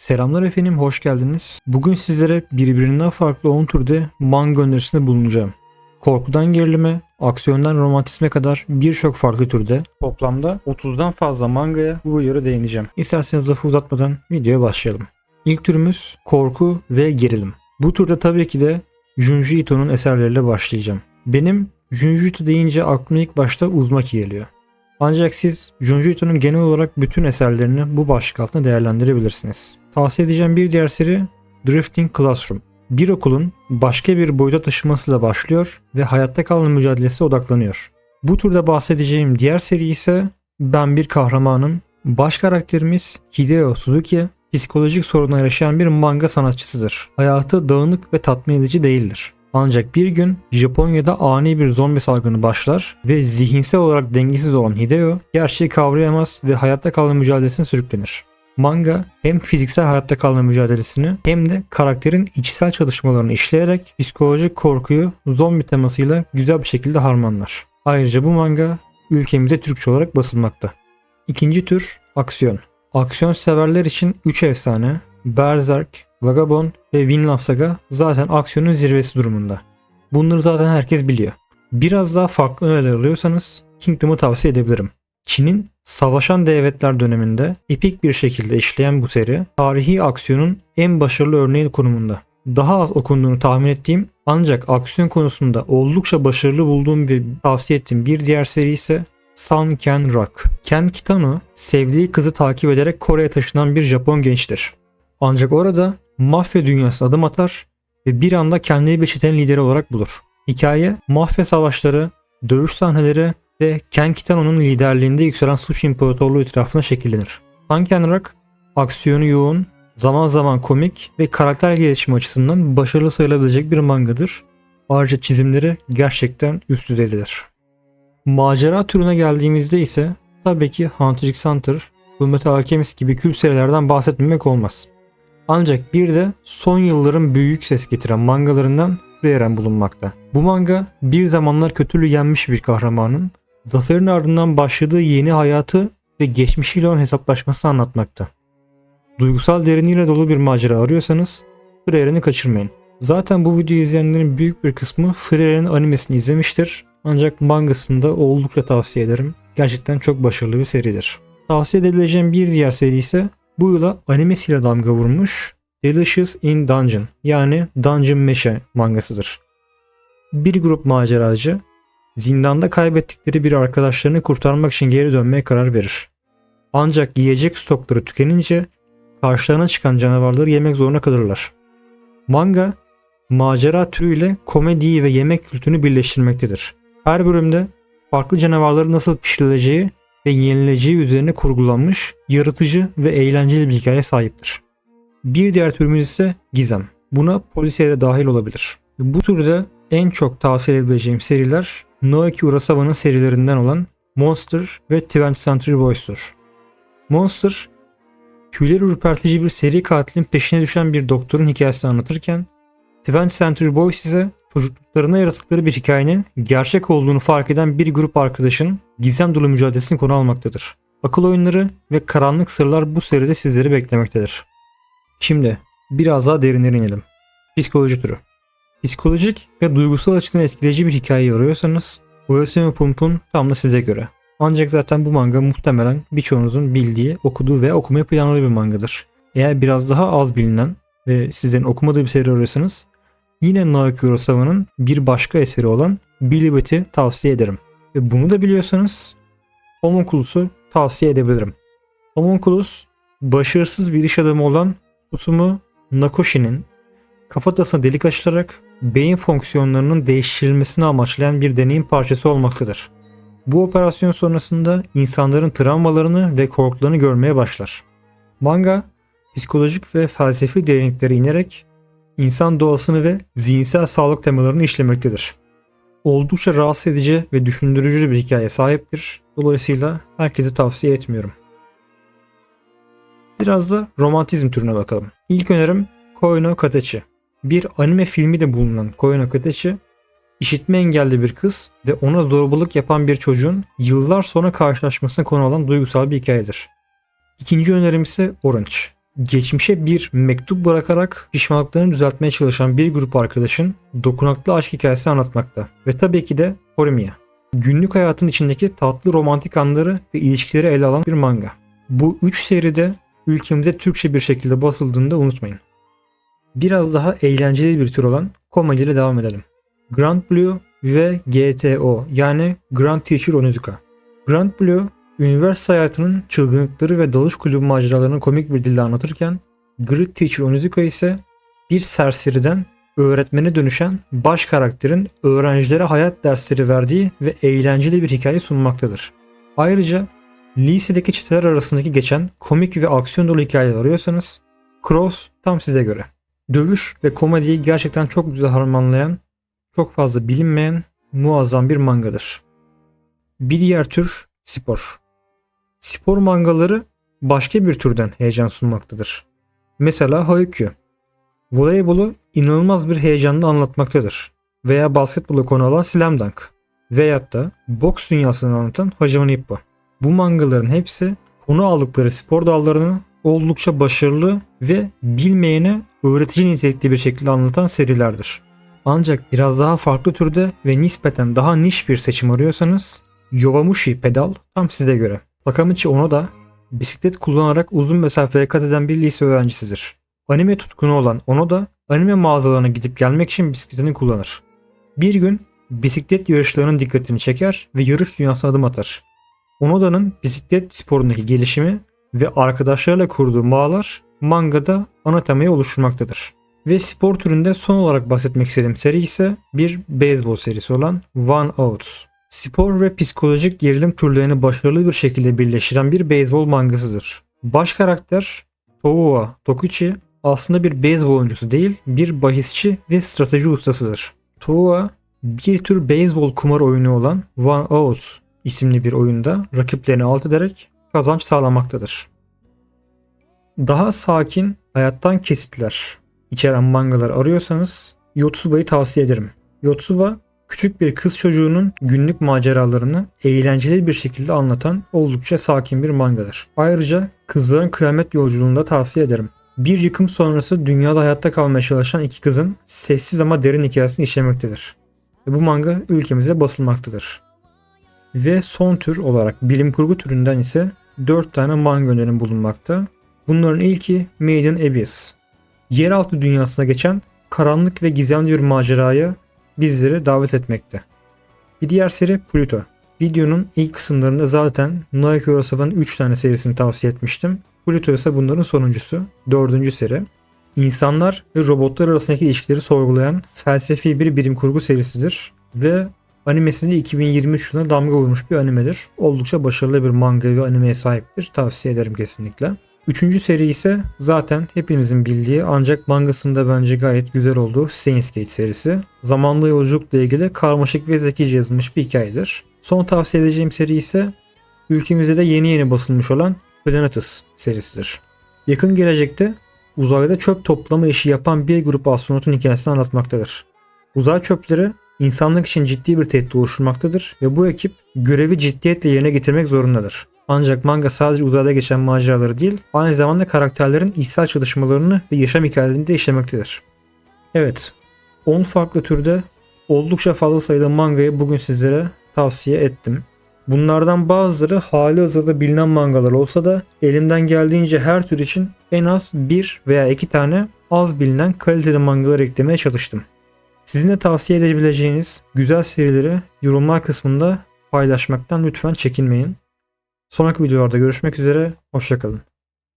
Selamlar efendim, hoş geldiniz. Bugün sizlere birbirinden farklı 10 türde manga önerisinde bulunacağım. Korkudan gerilime, aksiyondan romantizme kadar birçok farklı türde toplamda 30'dan fazla mangaya bu videoda değineceğim. İsterseniz lafı uzatmadan videoya başlayalım. İlk türümüz korku ve gerilim. Bu turda tabii ki de Junji Ito'nun eserleriyle başlayacağım. Benim Junji Ito deyince aklıma ilk başta Uzumaki geliyor. Ancak siz Junji Ito'nun genel olarak bütün eserlerini bu başlık altında değerlendirebilirsiniz. Tavsiye edeceğim bir diğer seri Drifting Classroom. Bir okulun başka bir boyuta taşımasıyla başlıyor ve hayatta kalma mücadelesi odaklanıyor. Bu turda bahsedeceğim diğer seri ise Ben Bir Kahramanım. Baş karakterimiz Hideo Suzuki psikolojik sorunlar yaşayan bir manga sanatçısıdır. Hayatı dağınık ve tatmin edici değildir. Ancak bir gün Japonya'da ani bir zombi salgını başlar ve zihinsel olarak dengesiz olan Hideo gerçeği kavrayamaz ve hayatta kalma mücadelesine sürüklenir. Manga hem fiziksel hayatta kalma mücadelesini hem de karakterin içsel çalışmalarını işleyerek psikolojik korkuyu zombi temasıyla güzel bir şekilde harmanlar. Ayrıca bu manga ülkemize Türkçe olarak basılmakta. İkinci tür aksiyon. Aksiyon severler için 3 efsane Berserk, Vagabond ve Vinland Saga zaten aksiyonun zirvesi durumunda. Bunları zaten herkes biliyor. Biraz daha farklı öneriler alıyorsanız Kingdom'u tavsiye edebilirim. Çin'in savaşan devletler döneminde epik bir şekilde işleyen bu seri tarihi aksiyonun en başarılı örneği konumunda. Daha az okunduğunu tahmin ettiğim ancak aksiyon konusunda oldukça başarılı bulduğum ve tavsiye ettiğim bir diğer seri ise Sun Ken Rock. Ken Kitano sevdiği kızı takip ederek Kore'ye taşınan bir Japon gençtir. Ancak orada mafya dünyasına adım atar ve bir anda kendini bir çetenin lideri olarak bulur. Hikaye mafya savaşları, dövüş sahneleri ve Ken Kitano'nun liderliğinde yükselen suç imparatorluğu etrafında şekillenir. Sunken Rock aksiyonu yoğun, zaman zaman komik ve karakter gelişimi açısından başarılı sayılabilecek bir mangadır. Ayrıca çizimleri gerçekten üst düzeydedir. Macera türüne geldiğimizde ise tabii ki Hunter x Hunter, Fullmetal Alchemist gibi kült serilerden bahsetmemek olmaz. Ancak bir de son yılların büyük ses getiren mangalarından Frieren bulunmakta. Bu manga bir zamanlar kötülüğü yenmiş bir kahramanın zaferin ardından başladığı yeni hayatı ve geçmişiyle olan hesaplaşmasını anlatmakta. Duygusal derinliğiyle dolu bir macera arıyorsanız Frieren'i kaçırmayın. Zaten bu videoyu izleyenlerin büyük bir kısmı Frieren'in animesini izlemiştir. Ancak mangasını da oldukça tavsiye ederim. Gerçekten çok başarılı bir seridir. Tavsiye edebileceğim bir diğer seri ise bu yıla animesiyle damga vurmuş Delicious in Dungeon yani Dungeon Meşe mangasıdır. Bir grup maceracı zindanda kaybettikleri bir arkadaşlarını kurtarmak için geri dönmeye karar verir. Ancak yiyecek stokları tükenince karşılarına çıkan canavarları yemek zorunda kalırlar. Manga macera türüyle komediyi ve yemek kültürünü birleştirmektedir. Her bölümde farklı canavarların nasıl pişirileceği ve yenileceği üzerine kurgulanmış, yaratıcı ve eğlenceli bir hikaye sahiptir. Bir diğer türümüz ise gizem. Buna polisiye de dahil olabilir. Bu türde en çok tavsiye edebileceğim seriler Naoki Urasawa'nın serilerinden olan Monster ve 20th Century Boys'tur. Monster, tüyleri ürpertici bir seri katilin peşine düşen bir doktorun hikayesini anlatırken 20th Century Boys ise çocukluklarına yaratıkları bir hikayenin gerçek olduğunu fark eden bir grup arkadaşın gizem dolu mücadelesini konu almaktadır. Akıl oyunları ve karanlık sırlar bu seride sizleri beklemektedir. Şimdi biraz daha derinlere inelim. Psikoloji türü. Psikolojik ve duygusal açıdan etkileyici bir hikaye arıyorsanız Uyasumi Pump'un tam da size göre. Ancak zaten bu manga muhtemelen birçoğunuzun bildiği, okuduğu ve okumayı planladığı bir mangadır. Eğer biraz daha az bilinen ve sizlerin okumadığı bir seri arıyorsanız yine Naoki Urasawa'nın bir başka eseri olan Billy Bat'i tavsiye ederim. Ve bunu da biliyorsanız Homunculus'u tavsiye edebilirim. Homunculus başarısız bir iş adamı olan Susumu Nakoshi'nin kafatasına delik açılarak beyin fonksiyonlarının değiştirilmesini amaçlayan bir deneyin parçası olmaktadır. Bu operasyon sonrasında insanların travmalarını ve korkularını görmeye başlar. Manga, psikolojik ve felsefi derinliklere inerek insan doğasını ve zihinsel sağlık temalarını işlemektedir. Oldukça rahatsız edici ve düşündürücü bir hikaye sahiptir. Dolayısıyla herkese tavsiye etmiyorum. Biraz da romantizm türüne bakalım. İlk önerim Koi no Katechi. Bir anime filmi de bulunan Koi no Katechi, işitme engelli bir kız ve ona zorbalık yapan bir çocuğun yıllar sonra karşılaşmasına konu olan duygusal bir hikayedir. İkinci önerim ise Orange. Geçmişe bir mektup bırakarak pişmanlıklarını düzeltmeye çalışan bir grup arkadaşın dokunaklı aşk hikayesi anlatmakta. Ve tabii ki de Horimiya. Günlük hayatın içindeki tatlı romantik anları ve ilişkileri ele alan bir manga. Bu 3 seride ülkemize Türkçe bir şekilde basıldığını da unutmayın. Biraz daha eğlenceli bir tür olan komedi ile devam edelim. Grand Blue ve GTO yani Grand Teacher Onizuka. Grand Blue, üniversite hayatının çılgınlıkları ve dalış kulübü maceralarını komik bir dille anlatırken Great Teacher Onizuka ise bir serseriden öğretmene dönüşen baş karakterin öğrencilere hayat dersleri verdiği ve eğlenceli bir hikaye sunmaktadır. Ayrıca lisedeki çeteler arasındaki geçen komik ve aksiyon dolu hikayeler arıyorsanız Cross tam size göre. Dövüş ve komediyi gerçekten çok güzel harmanlayan, çok fazla bilinmeyen muazzam bir mangadır. Bir diğer tür spor. Spor mangaları başka bir türden heyecan sunmaktadır. Mesela Haikyuu. Voleybolu inanılmaz bir heyecanla anlatmaktadır. Veya basketbola konu alan Slam Dunk. Veyahut da boks dünyasını anlatan Hajime Ippo. Bu mangaların hepsi konu aldıkları spor dallarını oldukça başarılı ve bilmeyene öğretici nitelikli bir şekilde anlatan serilerdir. Ancak biraz daha farklı türde ve nispeten daha niş bir seçim arıyorsanız Yowamushi Pedal tam size göre. Takamichi Ono da bisiklet kullanarak uzun mesafeye kat eden bir lise öğrencisidir. Anime tutkunu olan Ono da anime mağazalarına gidip gelmek için bisikletini kullanır. Bir gün bisiklet yarışlarının dikkatini çeker ve yarış dünyasına adım atar. Onoda'nın bisiklet sporundaki gelişimi ve arkadaşlarıyla kurduğu bağlar mangada ana temayı oluşturmaktadır. Ve spor türünde son olarak bahsetmek istediğim seri ise bir beyzbol serisi olan One Outs. Spor ve psikolojik gerilim türlerini başarılı bir şekilde birleştiren bir beyzbol mangasıdır. Baş karakter Towa Tokuchi aslında bir beyzbol oyuncusu değil, bir bahisçi ve strateji ustasıdır. Towa bir tür beyzbol kumar oyunu olan One Outs isimli bir oyunda rakiplerini alt ederek kazanç sağlamaktadır. Daha sakin, hayattan kesitler içeren mangalar arıyorsanız Yotsuba'yı tavsiye ederim. Yotsuba küçük bir kız çocuğunun günlük maceralarını eğlenceli bir şekilde anlatan oldukça sakin bir mangadır. Ayrıca kızların kıyamet yolculuğunu da tavsiye ederim. Bir yıkım sonrası dünyada hayatta kalmaya çalışan iki kızın sessiz ama derin hikayesini işlemektedir. Ve bu manga ülkemizde basılmaktadır. Ve son tür olarak bilim kurgu türünden ise 4 tane manga önerim bulunmakta. Bunların ilki Maiden Abyss. Yeraltı dünyasına geçen karanlık ve gizemli bir maceraya bizleri davet etmekte. Bir diğer seri Pluto. Videonun ilk kısımlarında zaten Naoki Urasawa'nın 3 tane serisini tavsiye etmiştim. Pluto ise bunların sonuncusu, dördüncü seri. İnsanlar ve robotlar arasındaki ilişkileri sorgulayan felsefi bir bilim kurgu serisidir ve animesi de 2023 yılına damga vurmuş bir animedir. Oldukça başarılı bir manga ve animeye sahiptir. Tavsiye ederim kesinlikle. Üçüncü seri ise zaten hepinizin bildiği ancak mangasında bence gayet güzel olduğu Steins Gate serisi. Zamanlı yolculukla ilgili karmaşık ve zekice yazılmış bir hikayedir. Son tavsiye edeceğim seri ise ülkemizde de yeni yeni basılmış olan Planetus serisidir. Yakın gelecekte uzayda çöp toplama işi yapan bir grup astronotun hikayesini anlatmaktadır. Uzay çöpleri insanlık için ciddi bir tehdit oluşturmaktadır ve bu ekip görevi ciddiyetle yerine getirmek zorundadır. Ancak manga sadece uzayda geçen maceraları değil, aynı zamanda karakterlerin içsel çalışmalarını ve yaşam hikayelerini de işlemektedir. Evet, 10 farklı türde oldukça fazla sayıda mangayı bugün sizlere tavsiye ettim. Bunlardan bazıları hali hazırda bilinen mangalar olsa da elimden geldiğince her tür için en az bir veya iki tane az bilinen kaliteli mangalar eklemeye çalıştım. Sizin de tavsiye edebileceğiniz güzel serileri yorumlar kısmında paylaşmaktan lütfen çekinmeyin. Sonraki videolarda görüşmek üzere, hoşçakalın.